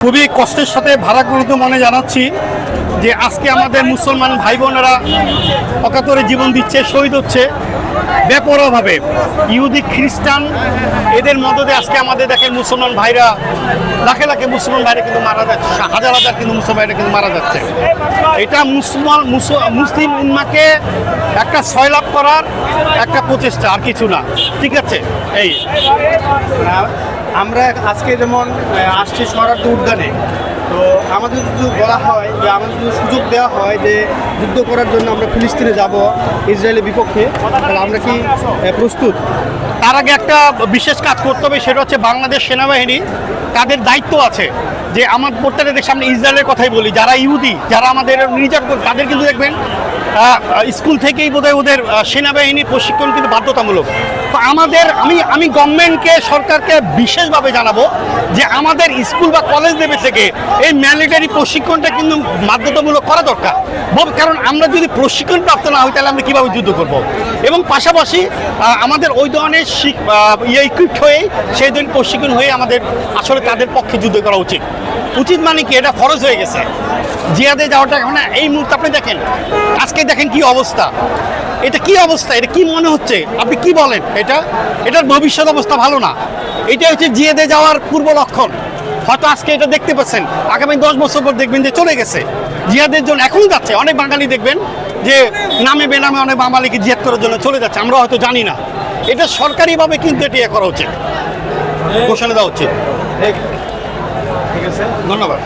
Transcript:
খুবই কষ্টের সাথে ভারাক্রান্ত মনে জানাচ্ছি যে আজকে আমাদের মুসলমান ভাই বোনেরা অকাতরে জীবন দিচ্ছে, শহীদ হচ্ছে। বেপরোয়াভাবে। ইহুদি, খ্রিস্টান, এদের মদদে আজকে আমাদের দেখেন মুসলমান ভাইরা, লাখে লাখে মুসলমান ভাইরা কিন্তু মারা যাচ্ছে, হাজার হাজার কিন্তু মুসলমান ভাইরা কিন্তু মারা যাচ্ছে। এটা মুসলমান মুস- মুসলিম উম্মাকে একটা সয়লাভ করার একটা প্রচেষ্টা, আর কিছু না। ঠিক আছে? এই। আমরা আজকে যেমন আসছি স্বরাষ্ট্র উদ্যানে। তো আমাদের যদি বলা হয় যে, আমাদের যদি সুযোগ দেওয়া হয় যে, যুদ্ধ করার জন্য আমরা ফিলিস্তিনে যাব ইসরায়েলের বিপক্ষে, তাহলে আমরা কি প্রস্তুত? তার আগে একটা বিশেষ কাজ করতে হবে, সেটা হচ্ছে বাংলাদেশ সেনাবাহিনী, তাদের দায়িত্ব আছে যে, আমার প্রত্যেকটা দেশে আমরা ইসরায়েলের কথাই বলি, যারা ইহুদি, যারা আমাদের নির্যাতন তাদের কিন্তু দেখবেন স্কুল থেকেই বোধহয় ওদের সেনাবাহিনী প্রশিক্ষণ কিন্তু বাধ্যতামূলক। তো আমাদের, আমি আমি গভর্নমেন্টকে সরকারকে বিশেষভাবে জানাব যে, আমাদের স্কুল বা কলেজ লেভেল থেকে এই ম্যালিটারি প্রশিক্ষণটা কিন্তু বাধ্যতামূলক করা দরকার। কারণ আমরা যদি প্রশিক্ষণ প্রাপ্ত না হই, তাহলে আমরা কীভাবে যুদ্ধ করব? এবং পাশাপাশি আমাদের ওই ধরনের ইয়ে ইকুইপড হয়ে সেই ধরনের প্রশিক্ষণ হয়ে আমাদের আসলে তাদের পক্ষে যুদ্ধ করা উচিত। উচিত মানে কি? এটা ফরজ হয়ে গেছে। জিয়াদে যাওয়াটা এখন এই মুহূর্তে আপনি দেখেন। আজকে দেখেন কি অবস্থা। এটা কি অবস্থা? এটা কি মনে হচ্ছে? আপনি কি বলেন? এটা, এটার ভবিষ্যৎ অবস্থা ভালো না। এটা হচ্ছে জিয়াদে যাওয়ার পূর্ব লক্ষণ। হয়তো আজকে এটা দেখতে পাচ্ছেন। আগামী দশ বছর পর দেখবেন যে চলে গেছে। জিয়াদের জন্য এখন যাচ্ছে। অনেক বাঙালি দেখবেন যে নামে বেনামে অনেক বাঙালিকে জিয়াদ করার জন্য চলে যাচ্ছে। আমরা হয়তো জানি না। এটা সরকারিভাবে কিন্তু এটা ইয়ে করা উচিত। ঘোষণা দেওয়া উচিত। ঠিক আছে। ধন্যবাদ।